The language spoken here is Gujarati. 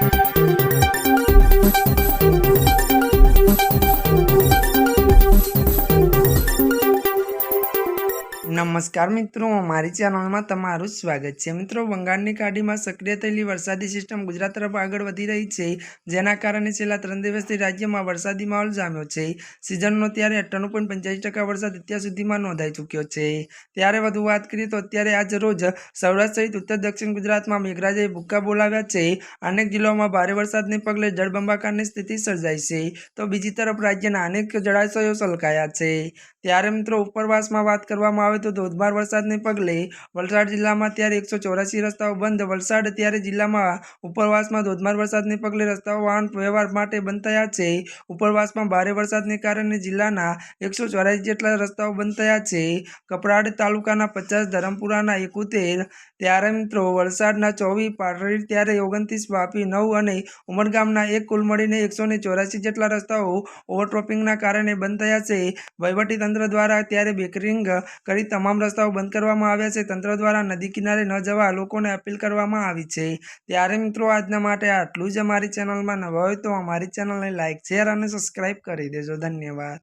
Thank you. નમસ્કાર મિત્રો, મારી ચેનલમાં તમારું સ્વાગત છે. મિત્રો, બંગાળની ખાડીમાં સક્રિય થયેલી વરસાદી સિસ્ટમ ગુજરાત તરફ આગળ વધી રહી છે, જેના કારણે છેલ્લા ત્રણ દિવસથી રાજ્યમાં વરસાદી માહોલ જામ્યો છે. સિઝનનો ત્યારે અઠ્ઠાણું પોઈન્ટ પંચ્યાસી ટકા વરસાદ અત્યાર સુધીમાં નોંધાઈ ચૂક્યો છે. ત્યારે વધુ વાત કરીએ તો અત્યારે આજ રોજ સૌરાષ્ટ્ર સહિત ઉત્તર દક્ષિણ ગુજરાતમાં મેઘરાજાએ ભૂક્કા બોલાવ્યા છે. અનેક જિલ્લાઓમાં ભારે વરસાદને પગલે જળબંબાકારની સ્થિતિ સર્જાઈ છે. તો બીજી તરફ રાજ્યના અનેક જળાશયો સલકાયા છે. ત્યારે મિત્રો, ઉપરવાસમાં વાત કરવામાં આવે તો ધોધમાર વરસાદને પગલે વલસાડ જિલ્લામાં ત્યારે એકસો ચોરાસી રસ્તાઓ બંધ. વલસાડ ત્યારે જિલ્લામાં ઉપરવાસમાં ધોધમાર વરસાદને પગલે રસ્તાઓ વાહન વ્યવહાર માટે બંધ થયા છે. ઉપરવાસમાં ભારે વરસાદને કારણે જિલ્લાના એકસો ચોરાસી જેટલા રસ્તાઓ બંધ થયા છે. કપરાડ તાલુકાના પચાસ, ધરમપુરાના એકોતેર, ત્યારે મિત્રો વલસાડના ચોવીસ પાટડી ત્યારે ઓગણત્રીસ, વાપી નવ અને ઉમરગામના એક કુલ મળીને એકસો ચોરાસી જેટલા રસ્તાઓ ઓવરટ્રોપિંગના કારણે બંધ થયા છે. વહીવટી તંત્ર દ્વારા ત્યારે બેકરિંગ કરી તમામ રસ્તાઓ બંધ કરવામાં આવ્યા છે. તંત્ર દ્વારા નદી કિનારે ન જવા લોકોને અપીલ કરવામાં આવી છે. ત્યારે મિત્રો, આજના માટે આટલું જ અમારી ચેનલમાં નવા હોય તો અમારી ચેનલને લાઇક શેર અને સબસ્ક્રાઈબ કરી દેજો. ધન્યવાદ.